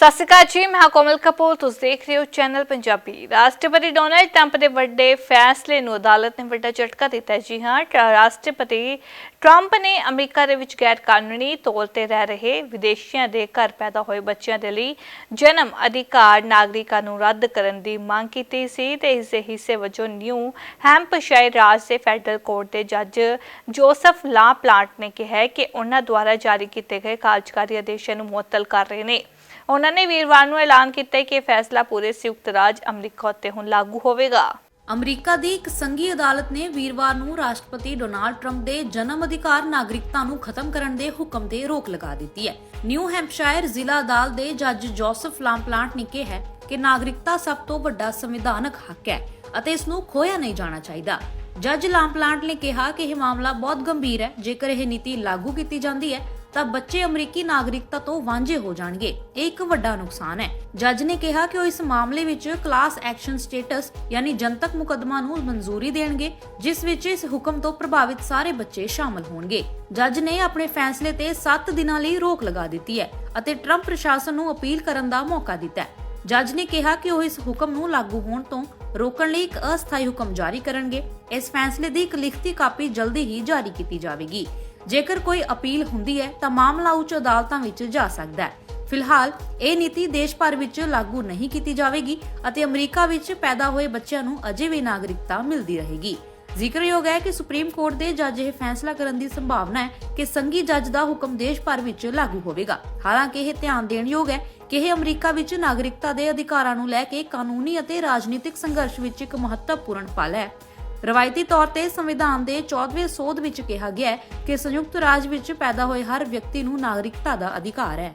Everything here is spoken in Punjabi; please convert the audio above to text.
ਸਤਿ ਸ਼੍ਰੀ ਅਕਾਲ ਜੀ, ਮੈਂ ਕੋਮਲ ਕਪੂਰ। ਤੁਸੀਂ ਦੇਖ ਰਹੇ ਹੋ ਚੈਨਲ ਪੰਜਾਬੀ। ਰਾਸ਼ਟਰਪਤੀ ਡੋਨਾਲਡ ਟਰੰਪ ਦੇ ਵੱਡੇ ਫੈਸਲੇ ਨੂੰ ਅਦਾਲਤ ਨੇ ਵੱਡਾ ਝਟਕਾ ਦਿੱਤਾ ਜੀ ਹਾਂ ਰਾਸ਼ਟਰਪਤੀ ਟਰੰਪ ਨੇ ਅਮਰੀਕਾ ਦੇ ਵਿੱਚ ਗੈਰ ਕਾਨੂੰਨੀ ਤੌਰ ਤੇ ਰਹਿ ਰਹੇ ਵਿਦੇਸ਼ੀਆਂ ਦੇ ਘਰ ਪੈਦਾ ਹੋਏ ਬੱਚਿਆਂ ਦੇ ਲਈ ਜਨਮ ਅਧਿਕਾਰ ਨਾਗਰਿਕਾਂ ਨੂੰ ਰੱਦ ਕਰਨ ਦੀ ਮੰਗ ਕੀਤੀ ਸੀ ਤੇ ਇਸ ਦੇ ਹਿੱਸੇ ਵਜੋਂ ਨਿਊ ਹੈਂਪਸ਼ਾਇਰ ਰਾਜ ਦੇ ਫੈਡਰਲ ਕੋਰਟ ਦੇ ਜੱਜ ਜੋਸਫ ਲਾ ਪਲਾਂਟ ਨੇ ਕਿਹਾ ਕਿ ਉਹਨਾਂ ਦੁਆਰਾ ਜਾਰੀ ਕੀਤੇ ਗਏ ਕਾਰਜਕਾਰੀ ਆਦੇਸ਼ਾਂ ਨੂੰ ਮੁਅੱਤਲ ਕਰ ਰਹੇ ਨੇ। ਉਹਨਾਂ ਨੇ ਵੀਰਵਾਰ ਨੂੰ ਐਲਾਨ ਕੀਤਾ ਕਿ ਇਹ ਫੈਸਲਾ ਪੂਰੇ ਸੰਯੁਕਤ ਰਾਜ ਅਮਰੀਕਾ ਉੱਤੇ ਹੁਣ ਲਾਗੂ ਹੋਵੇਗਾ। ਅਮਰੀਕਾ ਦੀ ਇੱਕ ਸੰਘੀ ਅਦਾਲਤ ਨੇ ਵੀਰਵਾਰ ਨੂੰ ਰਾਸ਼ਟਰਪਤੀ ਡੋਨਾਲਡ ਟਰੰਪ ਦੇ ਜਨਮ ਅਧਿਕਾਰ ਨਾਗਰਿਕਤਾ ਨੂੰ ਖਤਮ ਕਰਨ ਦੇ ਹੁਕਮ ਤੇ ਰੋਕ ਲਗਾ ਦਿੱਤੀ ਹੈ। ਨਿਊ ਹੈਂਪਸ਼ਾਇਰ ਜ਼ਿਲ੍ਹਾ ਅਦਾਲਤ ਦੇ ਜੱਜ ਜੋਸਫ ਲਾਂਪਲਾਂਟ ਨੇ ਕਿਹਾ ਕਿ ਨਾਗਰਿਕਤਾ ਸਭ ਤੋਂ ਵੱਡਾ ਸੰਵਿਧਾਨਕ ਹੱਕ ਹੈ ਅਤੇ ਇਸ ਨੂੰ ਖੋਇਆ ਨਹੀਂ ਜਾਣਾ ਚਾਹੀਦਾ। ਜੱਜ ਲਾਂਪਲਾਂਟ ਨੇ ਕਿਹਾ ਕਿ ਇਹ ਮਾਮਲਾ ਬਹੁਤ ਗੰਭੀਰ ਹੈ। ਜੇਕਰ ਇਹ ਨੀਤੀ ਲਾਗੂ ਕੀਤੀ ਜਾਂਦੀ ਹੈ ਤਾਂ ਬੱਚੇ ਅਮਰੀਕੀ ਨਾਗਰਿਕਤਾ ਤੋਂ ਵਾਂਝੇ ਹੋ ਜਾਣਗੇ। ਇਹ ਇੱਕ ਵੱਡਾ ਨੁਕਸਾਨ ਹੈ। ਜੱਜ ਨੇ ਕਿਹਾ ਕਿ ਉਹ ਇਸ ਮਾਮਲੇ ਵਿੱਚ ਕਲਾਸ ਐਕਸ਼ਨ ਸਟੇਟਸ ਯਾਨੀ ਜਨਤਕ ਮੁਕੱਦਮਾ ਨੂੰ ਮਨਜ਼ੂਰੀ ਦੇਣਗੇ, ਜਿਸ ਵਿੱਚ ਇਸ ਹੁਕਮ ਤੋਂ ਪ੍ਰਭਾਵਿਤ ਸਾਰੇ ਬੱਚੇ ਸ਼ਾਮਲ ਹੋਣਗੇ। ਜੱਜ ਨੇ ਆਪਣੇ ਫੈਸਲੇ ਤੇ 7 ਦਿਨਾਂ ਲਈ ਰੋਕ ਲਗਾ ਦਿੱਤੀ ਹੈ ਅਤੇ ਟਰੰਪ ਪ੍ਰਸ਼ਾਸਨ ਨੂੰ ਅਪੀਲ ਕਰਨ ਦਾ ਮੌਕਾ ਦਿੱਤਾ ਹੈ। ਜੱਜ ਨੇ ਕਿਹਾ ਕਿ ਉਹ ਇਸ ਹੁਕਮ ਨੂੰ ਲਾਗੂ ਹੋਣ ਤੋਂ ਰੋਕਣ ਲਈ ਇੱਕ ਅਸਥਾਈ ਹੁਕਮ ਜਾਰੀ ਕਰਨਗੇ। ਇਸ ਫੈਸਲੇ ਦੀ ਇੱਕ ਲਿਖਤੀ ਕਾਪੀ ਜਲਦੀ ਹੀ ਜਾਰੀ ਕੀਤੀ ਜਾਵੇਗੀ। ਜੇਕਰ ਕੋਈ ਅਪੀਲ ਹੁੰਦੀ ਹੈ, ਤਾਂ ਮਾਮਲਾ ਉੱਚ ਅਦਾਲਤਾਂ ਵਿੱਚ ਜਾ ਸਕਦਾ ਹੈ। ਫਿਲਹਾਲ, ਇਹ ਨੀਤੀ ਦੇਸ਼ ਭਰ ਵਿੱਚ ਲਾਗੂ ਨਹੀਂ ਕੀਤੀ ਜਾਵੇਗੀ ਅਤੇ ਅਮਰੀਕਾ ਵਿੱਚ ਪੈਦਾ ਹੋਏ ਬੱਚਿਆਂ ਨੂੰ ਅਜੇ ਵੀ ਨਾਗਰਿਕਤਾ ਮਿਲਦੀ ਰਹੇਗੀ। ਜ਼ਿਕਰਯੋਗ ਹੈ ਕਿ ਸੁਪਰੀਮ ਕੋਰਟ ਦੇ ਜੱਜ ਇਹ ਫੈਸਲਾ ਕਰਨ ਦੀ ਸੰਭਾਵਨਾ ਹੈ ਕਿ ਸੰਘੀ ਜੱਜ ਦਾ ਹੁਕਮ ਦੇਸ਼ ਭਰ ਵਿੱਚ ਲਾਗੂ ਹੋਵੇਗਾ। ਹਾਲਾਂਕਿ ਇਹ ਧਿਆਨ ਦੇਣ ਹੈ ਕਿ ਇਹ ਅਮਰੀਕਾ ਵਿੱਚ ਨਾਗਰਿਕਤਾ ਦੇ ਅਧਿਕਾਰਾਂ ਨੂੰ ਲੈ ਕੇ ਕਾਨੂੰਨੀ ਅਤੇ ਰਾਜਨੀਤਿਕ ਸੰਘਰਸ਼ ਵਿੱਚ ਇੱਕ ਮਹੱਤਵਪੂਰਨ ਪਲ ਹੈ। ਰਵਾਇਤੀ ਤੌਰ ਤੇ ਸੰਵਿਧਾਨ ਦੇ 14ਵੇਂ ਸੋਧ ਵਿੱਚ ਕਿਹਾ ਗਿਆ ਹੈ ਕਿ ਸੰਯੁਕਤ ਰਾਜ ਵਿੱਚ ਪੈਦਾ ਹੋਏ ਹਰ ਵਿਅਕਤੀ ਨੂੰ ਨਾਗਰਿਕਤਾ ਦਾ ਅਧਿਕਾਰ ਹੈ।